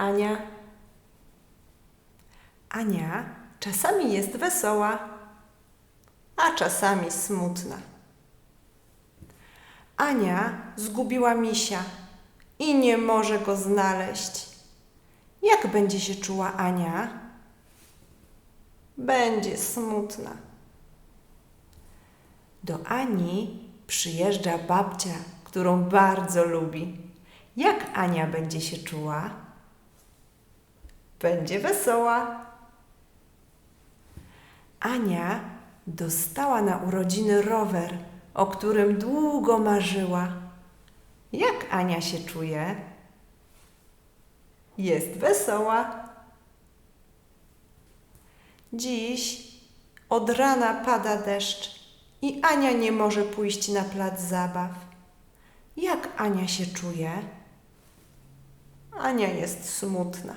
Ania. Ania czasami jest wesoła, a czasami smutna. Ania zgubiła misia i nie może go znaleźć. Jak będzie się czuła Ania? Będzie smutna. Do Ani przyjeżdża babcia, którą bardzo lubi. Jak Ania będzie się czuła? Będzie wesoła. Ania dostała na urodziny rower, o którym długo marzyła. Jak Ania się czuje? Jest wesoła. Dziś od rana pada deszcz i Ania nie może pójść na plac zabaw. Jak Ania się czuje? Ania jest smutna.